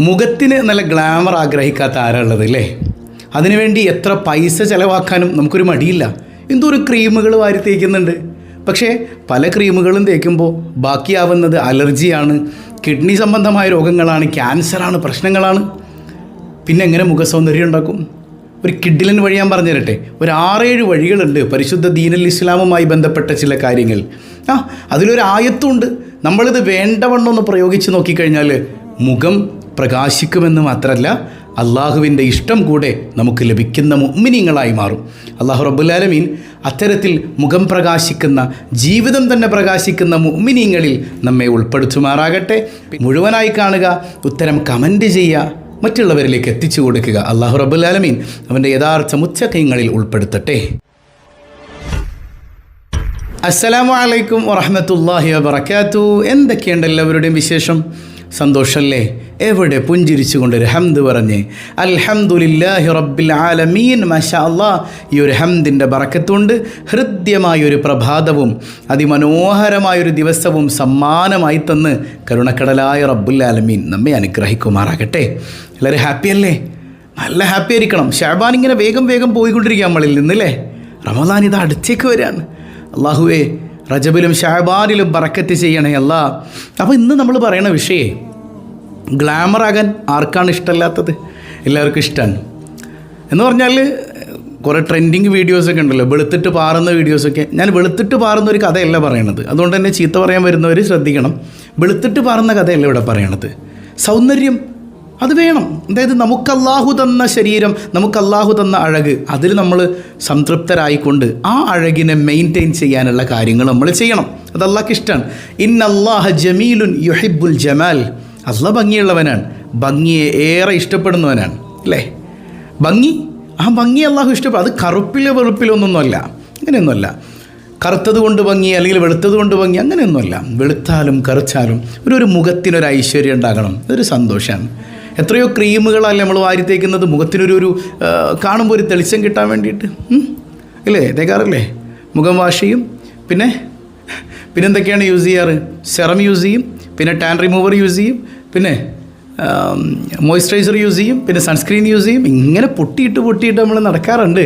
മുഖത്തിന് നല്ല ഗ്ലാമർ ആഗ്രഹിക്കാത്ത ആരാളുള്ളത് അല്ലേ? അതിനുവേണ്ടി എത്ര പൈസ ചിലവാക്കാനും നമുക്കൊരു മടിയില്ല. എന്തോരം ക്രീമുകൾ വാരി തേക്കുന്നുണ്ട്. പക്ഷേ പല ക്രീമുകളും തേക്കുമ്പോൾ ബാക്കിയാവുന്നത് അലർജിയാണ്. കിഡ്നി സംബന്ധമായ രോഗങ്ങളാണ് ക്യാൻസറാണ് പ്രശ്നങ്ങളാണ്. പിന്നെ എങ്ങനെ മുഖസൗന്ദര്യം ഉണ്ടാക്കും? ഒരു കിഡിലൻ വഴി ഞാൻ പറഞ്ഞു തരട്ടെ. ഒരു ആറേഴ് വഴികളുണ്ട് പരിശുദ്ധ ദീനൽ ഇസ്ലാമുമായി ബന്ധപ്പെട്ട ചില കാര്യങ്ങൾ. ആ അതിലൊരു ആയത്തുണ്ട് നമ്മളിത് വേണ്ടവണ്ണം ഒന്ന് പ്രയോഗിച്ച് നോക്കിക്കഴിഞ്ഞാൽ മുഖം പ്രകാശിക്കുമെന്ന് മാത്രമല്ല അള്ളാഹുവിന്റെ ഇഷ്ടം കൂടെ നമുക്ക് ലഭിക്കുന്ന മുമ്മിനിങ്ങളായി മാറും. അള്ളാഹു റബ്ബുലാലമീൻ അത്തരത്തിൽ മുഖം പ്രകാശിക്കുന്ന ജീവിതം തന്നെ പ്രകാശിക്കുന്ന മുമ്മിനിങ്ങളിൽ നമ്മെ ഉൾപ്പെടുത്തുമാറാകട്ടെ. മുഴുവനായി കാണുക ഉത്തരം കമന്റ് ചെയ്യുക മറ്റുള്ളവരിലേക്ക് എത്തിച്ചു കൊടുക്കുക. അള്ളാഹു റബ്ബുലാലമീൻ അവന്റെ യഥാർത്ഥ മുച്ചക്കയങ്ങളിൽ ഉൾപ്പെടുത്തട്ടെ. അസ്സലാമു അലൈക്കും വറഹമത്തല്ലാഹി വബർക്കാത്തു എന്തൊക്കെയുണ്ട് എല്ലാവരുടെയും വിശേഷം? സന്തോഷമല്ലേ എവിടെ പുഞ്ചിരിച്ചുകൊണ്ട് ഒരു ഹംദ് പറഞ്ഞ് അൽഹംദുലില്ലാഹി റബ്ബിൽ ആലമീൻ മഷാ അല്ലാ ഈ ഒരു ഹംദിന്റെ ബറക്കത്തുണ്ട് ഹൃദ്യമായൊരു പ്രഭാതവും അതിമനോഹരമായൊരു ദിവസവും സമ്മാനമായി തന്ന് കരുണക്കടലായ റബ്ബുൽ ആലമീൻ നമ്മെ അനുഗ്രഹിക്കുമാറാകട്ടെ. എല്ലാവരും ഹാപ്പി അല്ലേ? നല്ല ഹാപ്പി ആയിരിക്കണം. ഷാബാൻ ഇങ്ങനെ വേഗം വേഗം പോയിക്കൊണ്ടിരിക്കുക നമ്മളിൽ നിന്നല്ലേ റമദാൻ ഇത് അടുത്തേക്ക് വരികയാണ്. അള്ളാഹുവേ റജബിലും ഷാബാനിലും ബറക്കത്ത് ചെയ്യണേ അല്ല. അപ്പോൾ ഇന്ന് നമ്മൾ പറയണ വിഷയേ ഗ്ലാമറാകാൻ ആർക്കാണ് ഇഷ്ടമല്ലാത്തത്? എല്ലാവർക്കും ഇഷ്ടമാണ് എന്ന് പറഞ്ഞാൽ കുറേ ട്രെൻഡിങ് വീഡിയോസൊക്കെ ഉണ്ടല്ലോ. വെളുത്തിട്ട് പാറുന്ന വീഡിയോസൊക്കെ ഞാൻ വെളുത്തിട്ട് പാറുന്ന ഒരു കഥയല്ല പറയണത്. അതുകൊണ്ട് തന്നെ ചീത്ത പറയാൻ വരുന്നവർ ശ്രദ്ധിക്കണം. വെളുത്തിട്ട് പാറുന്ന കഥയല്ല ഇവിടെ പറയണത്. സൗന്ദര്യം അത് വേണം. അതായത് നമുക്ക് അള്ളാഹു തന്ന ശരീരം നമുക്ക് അള്ളാഹു തന്ന അഴക് അതിൽ നമ്മൾ സംതൃപ്തരായിക്കൊണ്ട് ആ അഴകിനെ മെയിന്റെയിൻ ചെയ്യാനുള്ള കാര്യങ്ങൾ നമ്മൾ ചെയ്യണം. അത് അള്ളാഹ്ക്ക് ഇഷ്ടമാണ് ഇൻ അള്ളാഹ ജമീലുൻ യുഹിബുൽ ജമാൽ. അള്ളാഹ് ഭംഗിയുള്ളവനാണ്. ഭംഗിയെ ഏറെ ഇഷ്ടപ്പെടുന്നവനാണ്. അല്ലേ? ഭംഗി? ആ ഭംഗി അള്ളാഹു ഇഷ്ടപ്പെടും. അത് കറുപ്പിലോ വെളുപ്പിലോ ഒന്നൊന്നുമല്ല. അങ്ങനെയൊന്നുമല്ല. കറുത്തത് കൊണ്ട് ഭംഗി അല്ലെങ്കിൽ വെളുത്തത് കൊണ്ട് ഭംഗി അങ്ങനെയൊന്നുമല്ല. വെളുത്താലും കറുച്ചാലും ഒരു ഒരു മുഖത്തിനൊരു ഐശ്വര്യം ഉണ്ടാകണം. അതൊരു സന്തോഷമാണ്. എത്രയോ ക്രീമുകളല്ലേ നമ്മൾ വാരി തേക്കുന്നത്. മുഖത്തിനൊരു ഒരു കാണുമ്പോൾ ഒരു തെളിച്ചം കിട്ടാൻ വേണ്ടിയിട്ട്. അല്ലേ തേക്കാറില്ലേ മുഖം വാഷ് ചെയ്യും. പിന്നെ? പിന്നെന്തൊക്കെയാണ് യൂസ് ചെയ്യാറ്? സെറം യൂസ് ചെയ്യും. പിന്നെ ടാൻ റിമൂവർ യൂസ് ചെയ്യും. പിന്നെ മോയ്സ്ചറൈസർ യൂസ് ചെയ്യും. പിന്നെ സൺസ്ക്രീൻ യൂസ് ചെയ്യും. ഇങ്ങനെ പൊട്ടിയിട്ട് പൊട്ടിയിട്ട് നമ്മൾ നടക്കാറുണ്ട്.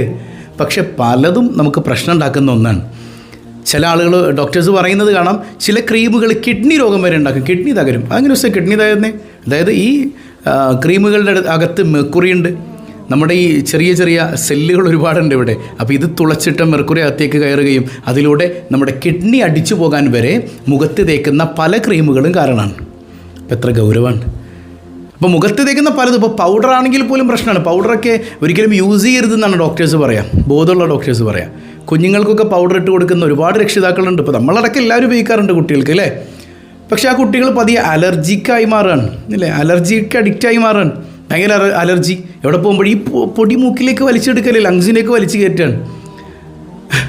പക്ഷെ പലതും നമുക്ക് പ്രശ്നം ഉണ്ടാക്കുന്ന ഒന്നാണ്. ചില ആളുകൾ ഡോക്ടേഴ്സ് പറയുന്നത് കാണാം ചില ക്രീമുകൾ കിഡ്നി രോഗം വരെ ഉണ്ടാക്കും. കിഡ്നി തകരും. അങ്ങനെ ദിവസം കിഡ്നി തകരുന്നേ? അതായത് ഈ ക്രീമുകളുടെ അകത്ത് മെക്കുറിയുണ്ട് ഉണ്ട്. നമ്മുടെ ഈ ചെറിയ ചെറിയ സെല്ലുകൾ ഒരുപാടുണ്ട് ഇവിടെ. അപ്പോൾ ഇത് തുളച്ചിട്ട് മെർക്കുറി അകത്തേക്ക് കയറുകയും അതിലൂടെ നമ്മുടെ കിഡ്നി അടിച്ചു പോകാൻ വരെ മുഖത്ത് തേക്കുന്ന പല ക്രീമുകളും കാരണമാണ്. അപ്പോൾ എത്ര ഗൗരവമാണ് അപ്പോൾ മുഖത്ത് തേക്കുന്ന പലതും ഇപ്പോൾ പൗഡർ ആണെങ്കിൽ പോലും പ്രശ്നമാണ്. പൗഡറൊക്കെ ഒരിക്കലും യൂസ് ചെയ്യരുതെന്നാണ് ഡോക്ടേഴ്സ് പറയാം. ബോധമുള്ള ഡോക്ടേഴ്സ് പറയാം. കുഞ്ഞുങ്ങൾക്കൊക്കെ പൗഡർ ഇട്ട് കൊടുക്കുന്ന ഒരുപാട് രക്ഷിതാക്കളുണ്ട്. ഇപ്പോൾ നമ്മളടക്കം എല്ലാവരും ഉപയോഗിക്കാറുണ്ട് കുട്ടികൾക്ക് അല്ലേ? പക്ഷേ ആ കുട്ടികൾ പതിയെ അലർജിക്കായി മാറുകയാണ് അല്ലേ? അലർജിക്ക് അഡിക്റ്റായി മാറുകയാണ് ഭയങ്കര അല- അലർജി. എവിടെ പോകുമ്പോഴും ഈ പൊടി മൂക്കിലേക്ക് വലിച്ചെടുക്കല്ലേ ലങ്സിലേക്ക് വലിച്ചു കയറ്റുകയാണ്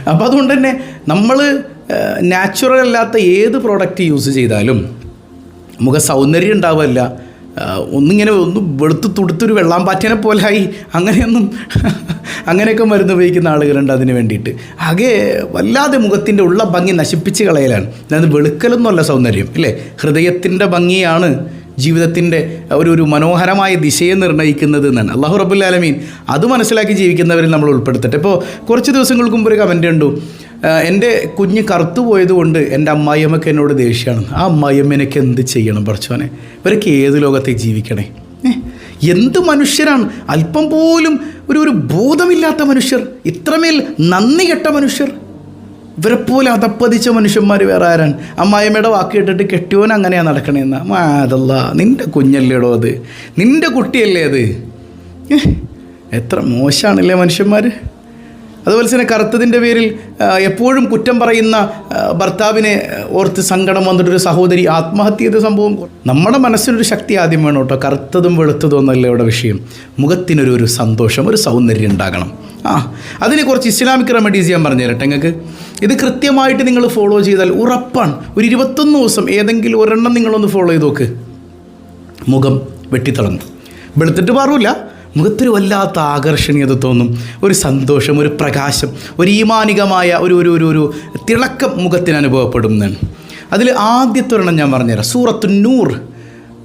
അപ്പോൾ അതുകൊണ്ട് തന്നെ നമ്മൾ നാച്ചുറൽ അല്ലാത്ത ഏത് പ്രോഡക്റ്റ് യൂസ് ചെയ്താലും മുഖ സൗന്ദര്യം ഉണ്ടാവില്ല. ഒന്നിങ്ങനെ ഒന്ന് വെളുത്ത് തുടുത്തൊരു വെള്ളാമ്പാറ്റനെ പോലായി അങ്ങനെയൊന്നും അങ്ങനെയൊക്കെ മരുന്ന് ഉപയോഗിക്കുന്ന ആളുകളുണ്ട് അതിന് വേണ്ടിയിട്ട്. ആകെ വല്ലാതെ മുഖത്തിന്റെ ഉള്ള ഭംഗി നശിപ്പിച്ച് കളയലാണ്. അതായത് വെളുക്കലൊന്നുമല്ല സൗന്ദര്യം അല്ലേ? ഹൃദയത്തിന്റെ ഭംഗിയാണ് ജീവിതത്തിന്റെ ഒരു ഒരു മനോഹരമായ ദിശയെ നിർണയിക്കുന്നത് എന്നാണ്. അള്ളാഹു റബുല്ലാലമീൻ അത് മനസ്സിലാക്കി ജീവിക്കുന്നവരിൽ നമ്മൾ ഉൾപ്പെടുത്തട്ടെ. ഇപ്പോൾ കുറച്ച് ദിവസങ്ങൾക്ക് മുമ്പ് ഒരു കമന്റ് ഉണ്ടു എന്റെ കുഞ്ഞ് കറുത്തു പോയതുകൊണ്ട് എന്റെ അമ്മായിയമ്മക്ക് എന്നോട് ദേഷ്യമാണ്. ആ അമ്മായിയമ്മനക്ക് എന്ത് ചെയ്യണം പറച്ചോനെ ഇവരൊക്കെ ഏത് ലോകത്തെ ജീവിക്കണേ? എന്ത് മനുഷ്യരാണ്? അല്പം പോലും ഒരു ഒരു ബോധമില്ലാത്ത മനുഷ്യർ ഇത്രമേൽ നന്ദി കെട്ട മനുഷ്യർ. ഇവരെപ്പോലെ അതപ്പതിച്ച മനുഷ്യന്മാർ വേറെ ആരാണ്? അമ്മായിമ്മയുടെ വാക്ക് കേട്ടിട്ട് കെട്ടിയോൻ അങ്ങനെയാണ് നടക്കണേന്ന. അതല്ല നിന്റെ കുഞ്ഞല്ലേടോ അത്? നിന്റെ കുട്ടിയല്ലേ അത്? എത്ര മോശമാണല്ലേ മനുഷ്യന്മാർ അതുപോലെ തന്നെ കറുത്തതിന്റെ പേരിൽ എപ്പോഴും കുറ്റം പറയുന്ന ഭർത്താവിനെ ഓർത്ത് സങ്കടം വന്നിട്ടൊരു സഹോദരി ആത്മഹത്യ ചെയ്ത സംഭവം നമ്മുടെ മനസ്സിനൊരു ശക്തി ആദ്യം വേണം കേട്ടോ. കറുത്തതും വെളുത്തതും ഒന്നല്ല ഇവിടെ വിഷയം. മുഖത്തിനൊരു ഒരു സന്തോഷം ഒരു സൗന്ദര്യം ഉണ്ടാകണം. ആ അതിനെക്കുറിച്ച് കുറച്ച് ഇസ്ലാമിക് റെമഡീസ് ഞാൻ പറഞ്ഞു തരട്ടെ നിങ്ങൾക്ക്. ഇത് കൃത്യമായിട്ട് നിങ്ങൾ ഫോളോ ചെയ്താൽ ഉറപ്പാണ്. ഒരു ഇരുപത്തൊന്ന് ദിവസം ഏതെങ്കിലും ഒരെണ്ണം നിങ്ങളൊന്ന് ഫോളോ ചെയ്ത് നോക്ക്. മുഖം വെട്ടിത്തിളങ്ങും വെളുത്തിട്ട് പാറില്ല മുഖത്തൊരു വല്ലാത്ത ആകർഷണീയത തോന്നും ഒരു സന്തോഷം ഒരു പ്രകാശം ഒരു ഈമാനികമായ ഒരു ഒരു ഒരു ഒരു തിളക്കം മുഖത്തിന് അനുഭവപ്പെടുന്നതാണ് അതിൽ ആദ്യത്തൊരെണ്ണം ഞാൻ പറഞ്ഞുതരാം. സൂറത്തു നൂർ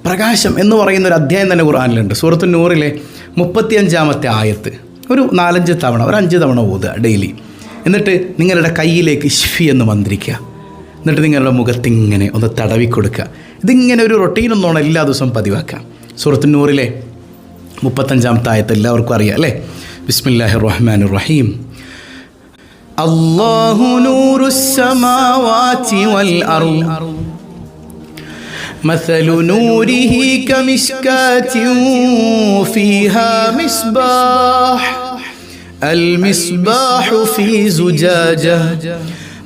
പ്രകാശം എന്ന് പറയുന്ന ഒരു അധ്യായം തന്നെ ഖുർആനിലുണ്ട്. സൂറത്തു നൂറിലെ മുപ്പത്തിയഞ്ചാമത്തെ ആയത്ത്. ഒരു നാലഞ്ച് തവണ ഒരു അഞ്ച് തവണ ഓതുക ഡെയിലി. എന്നിട്ട് നിങ്ങളുടെ കയ്യിലേക്ക് ഇഷ്ഫി എന്ന് മന്ത്രിക്കുക. എന്നിട്ട് നിങ്ങളുടെ മുഖത്തിങ്ങനെ ഒന്ന് തടവി കൊടുക്കുക ഇതിങ്ങനെ ഒരു റൊട്ടീനൊന്നോണം എല്ലാ ദിവസവും പതിവാക്കുക. സൂറത്തു നൂറിലെ മുപ്പത്തഞ്ചാമത്തെ ആയത്ത് എല്ലാവർക്കും അറിയാം അല്ലേ ബിസ്മില്ലാഹി റഹ്മാൻ റഹീം അല്ലാഹു നൂറു السماوات والأرض مثل نوره كمشكاة فيها مصباح المصباح في زجاجة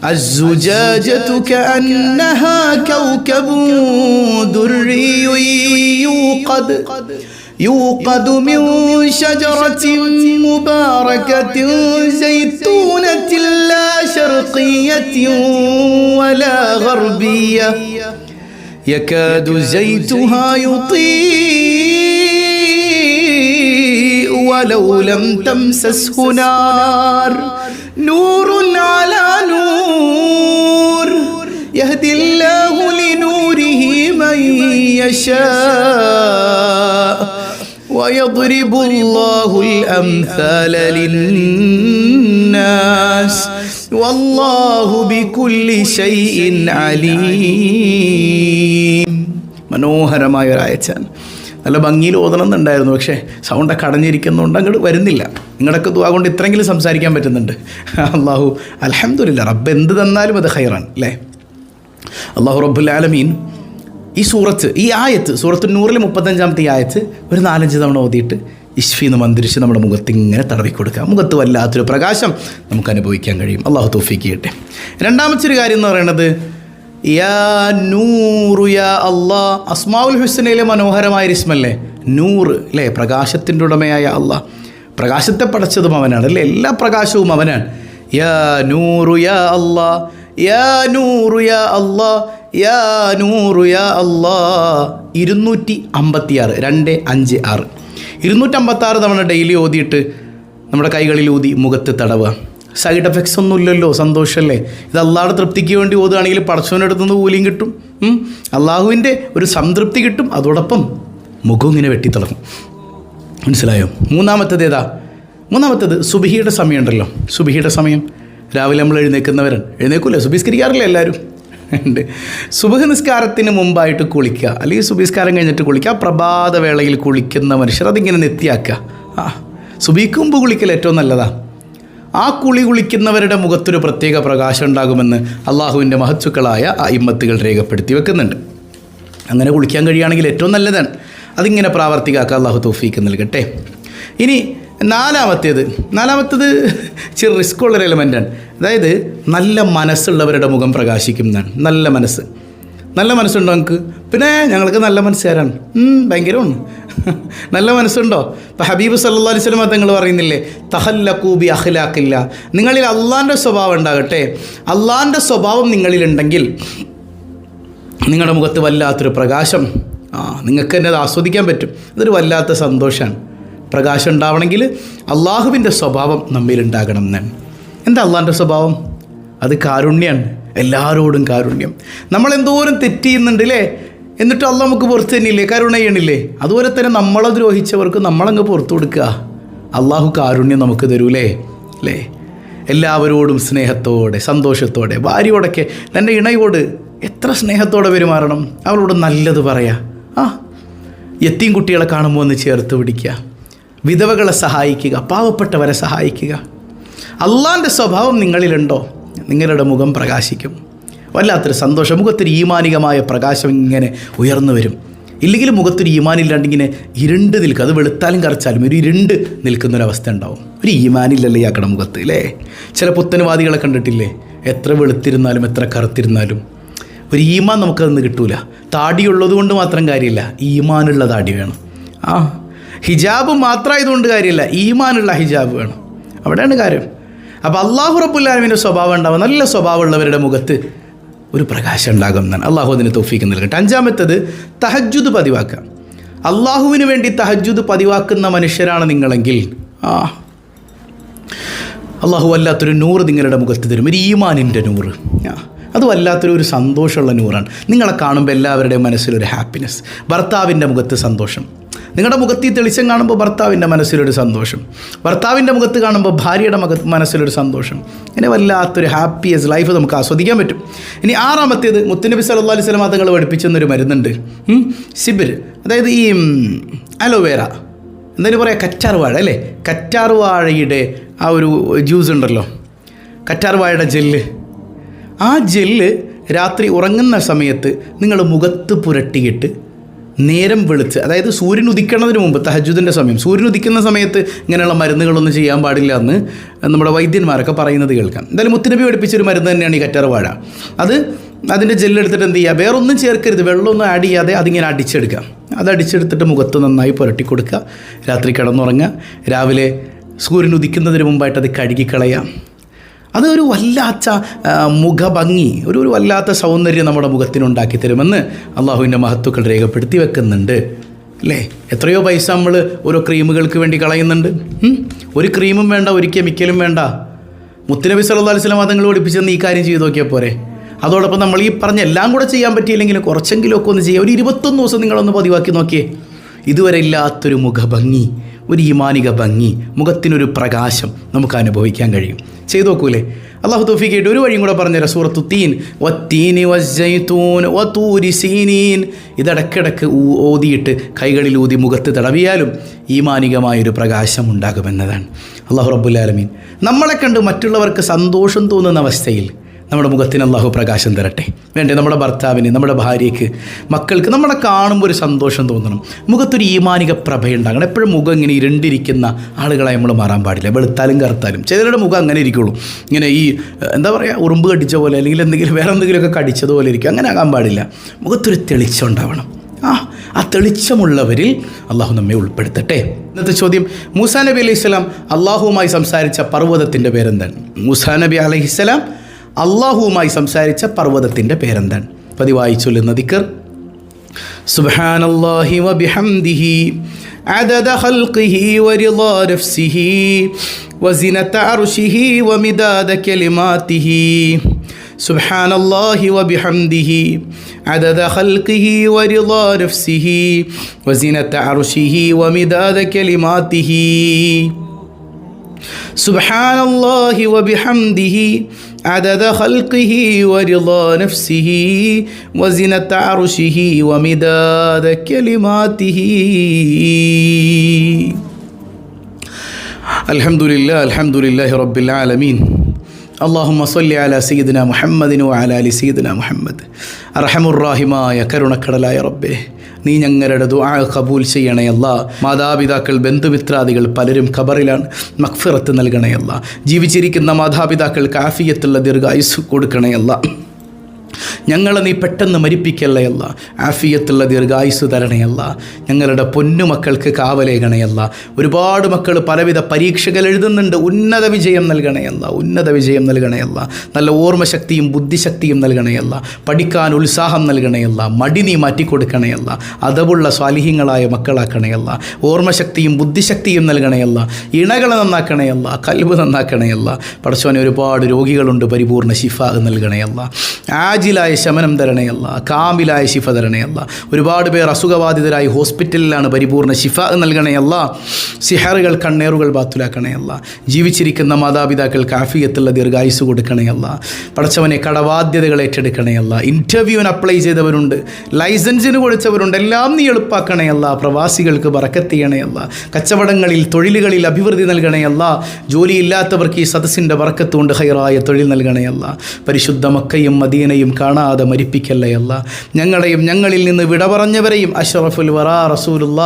الزجاجة كأنها كوكب دري يوقد يوقد من شجرة مباركة زيتونة لا شرقية ولا غربية. يكاد زيتها يضيء ولو لم تمسسه نار. نور على نور. يهدي الله لنوره من يشاء. ويضرب الله الأمثال للناس والله بكل شيء عليم മനോഹരമായ ഒരു അയച്ചാൻ നല്ല ഭംഗിയിൽ ഓതണമെന്നുണ്ടായിരുന്നു പക്ഷേ സൗണ്ടൊക്കെ അടഞ്ഞിരിക്കുന്നതുകൊണ്ട് അങ്ങോട്ട് വരുന്നില്ല നിങ്ങളൊക്കെ ദുവാ കൊണ്ട് ഇത്രയെങ്കിലും സംസാരിക്കാൻ പറ്റുന്നുണ്ട് അള്ളാഹു അലഹമില്ല റബ്ബ് എന്ത് തന്നാലും അത് ഹൈറാൻ അല്ലേ അള്ളാഹു റബ്ബുൽ ആലമീൻ ഈ സൂറത്ത് ഈ ആയത്ത് സൂറത്ത് നൂറിൽ മുപ്പത്തഞ്ചാമത്തെ ഈ ആയത്ത് ഒരു നാലഞ്ച് തവണ ഓതിയിട്ട് ഇഷ്ഫീന്ന് മന്ത്രിച്ച് നമ്മുടെ മുഖത്ത് ഇങ്ങനെ തടവി കൊടുക്കുക. മുഖത്ത് വല്ലാത്തൊരു പ്രകാശം നമുക്ക് അനുഭവിക്കാൻ കഴിയും. അള്ളാഹു തോഫിക്ക് ചെയ്യട്ടെ. രണ്ടാമത്തെ ഒരു കാര്യം എന്ന് പറയുന്നത് യാ നൂറു യാ അള്ളാ അസ്മാവുൽ ഹുസ്നയിലെ മനോഹരമായ ഇസ്മല്ലേ നൂറ് അല്ലേ? പ്രകാശത്തിന്റെ ഉടമയായ അള്ളാഹ് പ്രകാശത്തെ പടച്ചതും അവനാണ് അല്ലേ? എല്ലാ പ്രകാശവും അവനാണ്. യാ നൂറു യാ അള്ളാ യാ നൂറു യാ അള്ളാ യാ നൂറു യാ അള്ളാ ഇരുന്നൂറ്റി അമ്പത്തിയാറ് രണ്ട് അഞ്ച് ആറ്. ഇരുന്നൂറ്റമ്പത്താറ് തവണ ഡെയിലി ഓതിയിട്ട് നമ്മുടെ കൈകളിൽ ഊതി മുഖത്ത് തടവുക. സൈഡ് എഫക്ട്സ് ഒന്നും ഇല്ലല്ലോ സന്തോഷമല്ലേ ഇത് അള്ളാഹുടെ തൃപ്തിക്ക് വേണ്ടി ഓതുകയാണെങ്കിൽ പടച്ചവന്റെ അടുത്ത് നിന്ന് കൂലിയും കിട്ടും. അള്ളാഹുവിന്റെ ഒരു സംതൃപ്തി കിട്ടും അതോടൊപ്പം മുഖം ഇങ്ങനെ വെട്ടിത്തിളക്കും മനസ്സിലായോ? മൂന്നാമത്തത് ഏതാ? മൂന്നാമത്തത് സുബിഹിയുടെ സമയമുണ്ടല്ലോ. സുബിഹിയുടെ സമയം. രാവിലെ നമ്മൾ എഴുന്നേൽക്കുന്നവരാണ്. എഴുന്നേൽക്കൂല? സുബിസ്കരിക്കാറില്ല എല്ലാവരും? ഉണ്ട്. സുബഹ നിസ്കാരത്തിന് മുമ്പായിട്ട് കുളിക്കുക. അല്ലെങ്കിൽ സുബിസ്കാരം കഴിഞ്ഞിട്ട് കുളിക്കുക. ആ പ്രഭാത വേളയിൽ കുളിക്കുന്ന മനുഷ്യർ അതിങ്ങനെ നെത്തിയാക്കുക. ആ സുബിക്ക് കുളിക്കൽ ഏറ്റവും നല്ലതാ. ആ കുളി കുളിക്കുന്നവരുടെ മുഖത്തൊരു പ്രത്യേക പ്രകാശം ഉണ്ടാകുമെന്ന് അള്ളാഹുവിന്റെ മഹത്സുക്കളായ ഇമ്മത്തുകൾ രേഖപ്പെടുത്തി വെക്കുന്നുണ്ട്. അങ്ങനെ കുളിക്കാൻ കഴിയുകയാണെങ്കിൽ ഏറ്റവും നല്ലതാണ്. അതിങ്ങനെ പ്രാവർത്തികാക്കുക അള്ളാഹു തൗഫീക്ക് നൽകട്ടെ. ഇനി നാലാമത്തേത്. നാലാമത്തേത് റിസ്ക് ഉള്ളൊരു എലമെന്റാണ് അതായത് നല്ല മനസ്സുള്ളവരുടെ മുഖം പ്രകാശിക്കുന്നതാണ് നല്ല മനസ്സ്. നല്ല മനസ്സുണ്ടോ നിങ്ങൾക്ക് പിന്നെ ഞങ്ങൾക്ക് നല്ല മനസ്സുകാരാണ്. ഭയങ്കരമാണ്. നല്ല മനസ്സുണ്ടോ? ഇപ്പം ഹബീബ് സല്ലാ അലൈഹി സ്വലമ തങ്ങൾ പറയുന്നില്ലേ തഹല്ലക്കൂബി അഖ്ലാഖില്ല. നിങ്ങളിൽ അള്ളാന്റെ സ്വഭാവം ഉണ്ടാകട്ടെ. അള്ളാന്റെ സ്വഭാവം നിങ്ങളിലുണ്ടെങ്കിൽ നിങ്ങളുടെ മുഖത്ത് വല്ലാത്തൊരു പ്രകാശം ആ നിങ്ങൾക്ക് തന്നെ അത് ആസ്വദിക്കാൻ പറ്റും. അതൊരു വല്ലാത്ത സന്തോഷമാണ് പ്രകാശം ഉണ്ടാവണമെങ്കിൽ അള്ളാഹുവിന്റെ സ്വഭാവം നമ്മിലുണ്ടാകണം എന്ന്. എന്താ അള്ളാഹിന്റെ സ്വഭാവം? അത് കാരുണ്യാണ്. എല്ലാവരോടും കാരുണ്യം. നമ്മൾ എന്തോരം തെറ്റ് ചെയ്യുന്നുണ്ട് അല്ലേ എന്നിട്ട് അല്ല നമുക്ക് പുറത്ത് തന്നെയില്ലേ കരുണ അതുപോലെ തന്നെ നമ്മളെ ദ്രോഹിച്ചവർക്ക് നമ്മളങ്ങ് പുറത്തു കൊടുക്കുക. അള്ളാഹു കാരുണ്യം നമുക്ക് തരൂലേ? അല്ലേ? എല്ലാവരോടും സ്നേഹത്തോടെ സന്തോഷത്തോടെ ഭാര്യയോടൊക്കെ തന്റെ ഇണയോട് എത്ര സ്നേഹത്തോടെ പെരുമാറണം? അവരോട് നല്ലത് പറയാം. ആ എത്തിയും കുട്ടികളെ കാണുമ്പോൾ ഒന്ന് ചേർത്ത് പിടിക്കുക. വിധവകളെ സഹായിക്കുക പാവപ്പെട്ടവരെ സഹായിക്കുക. അള്ളാന്റെ സ്വഭാവം നിങ്ങളിലുണ്ടോ? നിങ്ങളുടെ മുഖം പ്രകാശിക്കും. വല്ലാത്തൊരു സന്തോഷം. മുഖത്തൊരു ഈമാനികമായ പ്രകാശം ഇങ്ങനെ ഉയർന്നു വരും. ഇല്ലെങ്കിൽ മുഖത്തൊരു ഈമാനില്ലാണ്ട് ഇങ്ങനെ ഇരുണ്ട് നിൽക്കുക അത് വെളുത്താലും കറച്ചാലും ഒരു ഇരുണ്ട് നിൽക്കുന്നൊരവസ്ഥ ഉണ്ടാവും. ഒരു ഈമാനില്ലല്ലേ ഇയാക്കട മുഖത്ത് അല്ലേ ചില പുത്തനവാദികളെ കണ്ടിട്ടില്ലേ? എത്ര വെളുത്തിരുന്നാലും എത്ര കറുത്തിരുന്നാലും. ഒരു ഈമാൻ നമുക്കതൊന്ന് കിട്ടൂല. താടിയുള്ളത് കൊണ്ട് മാത്രം കാര്യമില്ല. ഈമാനുള്ള താടി വേണം. ആ ഹിജാബ് മാത്രമായതുകൊണ്ട് കാര്യമില്ല. ഈമാനുള്ള ഹിജാബ് വേണം. അവിടെയാണ് കാര്യം. അപ്പോൾ അള്ളാഹു റബ്ബുല്ലാലമിന്റെ സ്വഭാവം ഉണ്ടാവും. നല്ല സ്വഭാവമുള്ളവരുടെ മുഖത്ത് ഒരു പ്രകാശം ഉണ്ടാകും എന്നാണ്. അള്ളാഹു അതിന് തോഫീക്ക് നൽകട്ടെ. അഞ്ചാമത്തത് തഹജ്ജുദ് പതിവാക്കുക. അള്ളാഹുവിന് വേണ്ടി തഹജ്ജുദ് പതിവാക്കുന്ന മനുഷ്യരാണ് നിങ്ങളെങ്കിൽ. ആ. അള്ളാഹു വല്ലാത്തൊരു നൂറ് നിങ്ങളുടെ മുഖത്ത് തരും. ഒരു ഈമാനിന്റെ നൂറ്. ആ. അത് വല്ലാത്തൊരു ഒരു സന്തോഷമുള്ള നൂറാണ്. നിങ്ങളെ കാണുമ്പോൾ എല്ലാവരുടെയും മനസ്സിലൊരു ഹാപ്പിനെസ് ഭർത്താവിന്റെ മുഖത്ത് സന്തോഷം. നിങ്ങളുടെ മുഖത്ത് ഈ തെളിച്ചം കാണുമ്പോൾ ഭർത്താവിന്റെ മനസ്സിലൊരു സന്തോഷം. ഭർത്താവിന്റെ മുഖത്ത് കാണുമ്പോൾ ഭാര്യയുടെ മുഖ മനസ്സിലൊരു സന്തോഷം. ഇങ്ങനെ വല്ലാത്തൊരു ഹാപ്പിയസ് ലൈഫ് നമുക്ക് ആസ്വദിക്കാൻ പറ്റും. ഇനി ആറാമത്തേത് മുത്തുനബി സല്ലാ അലൈഹി സ്വലാ തങ്ങൾ പഠിപ്പിച്ചെന്നൊരു മരുന്നുണ്ട്. സിബിർ. അതായത് ഈ അലോവേര എന്തായാലും പറയാം കറ്റാർ വാഴ അല്ലേ? കറ്റാർ വാഴയുടെ ആ ഒരു ജ്യൂസ് ഉണ്ടല്ലോ. കറ്റാർ വാഴയുടെ ജെല്ല്. ആ ജെല്ല് രാത്രി ഉറങ്ങുന്ന സമയത്ത് നിങ്ങൾ മുഖത്ത് പുരട്ടിയിട്ട് നേരം വെളുത്ത് അതായത് സൂര്യൻ ഉദിക്കണതിന് മുമ്പ് തഹജുദിന്റെ സമയം സൂര്യൻ ഉദിക്കുന്ന സമയത്ത് ഇങ്ങനെയുള്ള മരുന്നുകളൊന്നും ചെയ്യാൻ പാടില്ല എന്ന് നമ്മുടെ വൈദ്യന്മാരൊക്കെ പറയുന്നത് കേൾക്കാം. എന്തായാലും മുത്തുനബി പഠിപ്പിച്ചൊരു മരുന്ന് തന്നെയാണ് ഈ കറ്റാർ വാഴ അത് അതിന്റെ ജെല്ലെടുത്തിട്ട് എന്ത് ചെയ്യുക? വേറൊന്നും ചേർക്കരുത്. വെള്ളമൊന്നും ആഡ് ചെയ്യാതെ അതിങ്ങനെ അടിച്ചെടുക്കുക. അത് അടിച്ചെടുത്തിട്ട് മുഖത്ത് നന്നായി പുരട്ടി കൊടുക്കുക. രാത്രി കിടന്നുറങ്ങുക. രാവിലെ സൂര്യൻ ഉദിക്കുന്നതിന് മുമ്പായിട്ട് അത് കഴുകിക്കളയാം അത് ഒരു വല്ലാത്ത മുഖഭംഗി ഒരു ഒരു വല്ലാത്ത സൗന്ദര്യം നമ്മുടെ മുഖത്തിനുണ്ടാക്കി തരുമെന്ന് അള്ളാഹുവിന്റെ മഹത്വക്കൾ രേഖപ്പെടുത്തി വെക്കുന്നുണ്ട്. അല്ലേ? എത്രയോ പൈസ നമ്മൾ ഓരോ ക്രീമുകൾക്ക് വേണ്ടി കളയുന്നുണ്ട്. ഒരു ക്രീമും വേണ്ട ഒരു കെമിക്കലും വേണ്ട. മുത്തുനബി സല്ലാ അലൈഹി വസല്ലം തങ്ങൾ പഠിപ്പിച്ചെന്ന് ഈ കാര്യം ചെയ്തു നോക്കിയാൽ പോരെ? അതോടൊപ്പം നമ്മൾ ഈ പറഞ്ഞ എല്ലാം കൂടെ ചെയ്യാൻ പറ്റിയില്ലെങ്കിലും കുറച്ചെങ്കിലും ഒക്കെ ഒന്ന് ചെയ്യാം. ഒരു ഇരുപത്തൊന്ന് ദിവസം നിങ്ങളൊന്ന് പതിവാക്കി നോക്കിയേ. ഇതുവരെ ഇല്ലാത്തൊരു മുഖഭംഗി. ഒരു ഈമാനിക ഭംഗി മുഖത്തിനൊരു പ്രകാശം നമുക്ക് അനുഭവിക്കാൻ കഴിയും. ചെയ്തു നോക്കൂലേ? അള്ളാഹു തോഫിക്കായിട്ട് ഒരു വഴിയും കൂടെ പറഞ്ഞുതരാം. സൂറത്തു തീൻ. വത്തീനി വസ്സൈത്തൂൻ വത്തൂരി സീനീൻ. ഇതടക്കിടക്ക് ഓതിയിട്ട് കൈകളിൽ ഊതി മുഖത്ത് തടവിയാലും ഈമാനികമായൊരു പ്രകാശം ഉണ്ടാകുമെന്നതാണ്. അള്ളാഹു റബ്ബുല്ലാലമീൻ നമ്മളെ കണ്ട് മറ്റുള്ളവർക്ക് സന്തോഷം തോന്നുന്ന അവസ്ഥയിൽ നമ്മുടെ മുഖത്തിന് അള്ളാഹു പ്രകാശം തരട്ടെ. വേണ്ടേ നമ്മുടെ ഭർത്താവിന് നമ്മുടെ ഭാര്യയ്ക്ക് മക്കൾക്ക് നമ്മളെ കാണുമ്പോൾ ഒരു സന്തോഷം തോന്നണം. മുഖത്തൊരു ഈമാനിക പ്രഭയുണ്ടാകണം. എപ്പോഴും മുഖം ഇങ്ങനെ ഇരുണ്ടിരിക്കുന്ന ആളുകളെ നമ്മൾ മാറാൻ പാടില്ല. വെളുത്താലും കറുത്താലും. ചിലരുടെ മുഖം അങ്ങനെ ഇരിക്കുള്ളൂ. ഇങ്ങനെ ഈ എന്താ പറയുക ഉറുമ്പ് കടിച്ച പോലെ അല്ലെങ്കിൽ എന്തെങ്കിലും വേറെ എന്തെങ്കിലുമൊക്കെ കടിച്ചതുപോലെ ഇരിക്കും. അങ്ങനെ ആകാൻ പാടില്ല. മുഖത്തൊരു തെളിച്ചം ഉണ്ടാവണം. ആ ആ തെളിച്ചമുള്ളവരിൽ അള്ളാഹു നമ്മെ ഉൾപ്പെടുത്തട്ടെ. ഇന്നത്തെ ചോദ്യം മൂസാ നബി അലൈഹി സ്വലാം അള്ളാഹുവുമായി സംസാരിച്ച പർവതത്തിന്റെ പേരെന്താണ്? മൂസാ നബി അലൈഹിസ്സലാം അള്ളാഹുവുമായി സംസാരിച്ച പർവ്വതത്തിൻ്റെ പേരെന്താണ് പതിവായി ചൊല്ലുന്ന ദിക്കർ സുബ്ഹാനല്ലാഹി വബിഹംദിഹി عدد خلقه ورضا نفسه وزنة عرشه ومداد كلماته سبحان الله وبحمده عدد خلقه ورضا نفسه وزنة عرشه ومداد كلماته سبحان الله وبحمده عدد خلقه ورضا نفسه وزنة عرشه ومداد كلماته. الحمد لله الحمد لله رب العالمين. അള്ളാഹുമ്മ മസൊല്ലി അല സീദന മുഹമ്മദിനു അല അലി സീദന മുഹമ്മദ്. റഹമുറാഹിമായ കരുണക്കടലായ റബ്ബെ നീ ഞങ്ങളുടെ ദുആ കബൂൽ ചെയ്യണയല്ല മാതാപിതാക്കൾ ബന്ധുമിത്രാദികൾ പലരും ഖബറിലാണ് മക്ഫിറത്ത് നൽകണയല്ല ജീവിച്ചിരിക്കുന്ന മാതാപിതാക്കൾക്ക് കാഫിയത്തുള്ള ദീർഘായുസ് കൊടുക്കണയല്ല ഞങ്ങളെ നീ പെട്ടെന്ന് മരിപ്പിക്കല്ലയല്ല ആഫിയത്തുള്ള ദീർഘായുസ് തരണയല്ല ഞങ്ങളുടെ പൊന്നുമക്കൾക്ക് കാവലേകണയല്ല ഒരുപാട് മക്കൾ പലവിധ പരീക്ഷകൾ എഴുതുന്നുണ്ട്. ഉന്നത വിജയം നൽകണയല്ല ഉന്നത വിജയം നൽകണയല്ല നല്ല ഓർമ്മശക്തിയും ബുദ്ധിശക്തിയും നൽകണയല്ല പഠിക്കാൻ ഉത്സാഹം നൽകണയല്ല മടി നീ മാറ്റിക്കൊടുക്കണയല്ല അതവുള്ള സ്വാലിഹ്യങ്ങളായ മക്കളാക്കണയല്ല ഓർമ്മശക്തിയും ബുദ്ധിശക്തിയും നൽകണയല്ല ഇണകളെ നന്നാക്കണയല്ല കൽബ് നന്നാക്കണയല്ല പടച്ചോനെ ഒരുപാട് രോഗികളുണ്ട്. പരിപൂർണ ശിഫ നൽകണയല്ല ആജിലായ ശമനം തരണയല്ല കാമിലായ ശിഫ തരണയല്ല. ഒരുപാട് പേർ അസുഖബാധിതരായി ഹോസ്പിറ്റലിലാണ് പരിപൂർണ ശിഫ നൽകണയല്ല സിഹറുകൾ കണ്ണേറുകൾ ബാത്തുലാക്കണയല്ല. ജീവിച്ചിരിക്കുന്ന മാതാപിതാക്കൾക്ക് ആഫിയത്തുള്ള ദീർഘായുസ് കൊടുക്കണയല്ല. പടച്ചവനെ കടബാധ്യതകൾ ഏറ്റെടുക്കണയല്ല. ഇന്റർവ്യൂവിന് അപ്ലൈ ചെയ്തവരുണ്ട് ലൈസൻസിന് കൊടുത്തവരുണ്ട് എല്ലാം നീ എളുപ്പാക്കണയല്ല. പ്രവാസികൾക്ക് വറക്കത്തിയണയല്ല കച്ചവടങ്ങളിൽ തൊഴിലുകളിൽ അഭിവൃദ്ധി നൽകണയല്ല. ജോലിയില്ലാത്തവർക്ക് ഈ സദസ്സിന്റെ വറക്കത്തുകൊണ്ട് ഹൈറായ തൊഴിൽ നൽകണയല്ല. പരിശുദ്ധ മക്കയും മദീനയും കാണാതെ മരിപ്പിക്കല്ലയല്ല ഞങ്ങളെയും ഞങ്ങളിൽ നിന്ന് വിട പറഞ്ഞവരെയും അഷറഫുൽ വറാ റസൂലുള്ള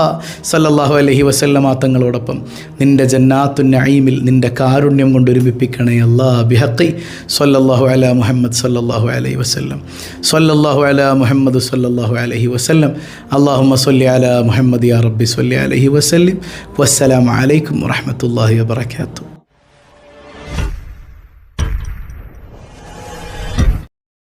സല്ലാഹു അലൈഹി വസല്ലമ തങ്ങളോടൊപ്പം. നിന്റെ ജന്നാത്തു നഈമിൽ നിന്റെ കാരുണ്യം കൊണ്ട് ഒരുമിപ്പിക്കണേ അല്ലാ ബിഹഖി സല്ലല്ലാഹു അല മുഹമ്മദ് സല്ലല്ലാഹു അലൈഹി വസല്ലം. സല്ലല്ലാഹു അല മുഹമ്മദ് സല്ലല്ലാഹു അലൈഹി വസല്ലം. അല്ലാഹുമ്മ സല്ലി അല മുഹമ്മദ് യാ റബ്ബി സല്ലി അലൈഹി വസല്ലം. വസ്സലാമു അലൈക്കും വറഹ്മത്തുള്ളാഹി വബറകാതുഹു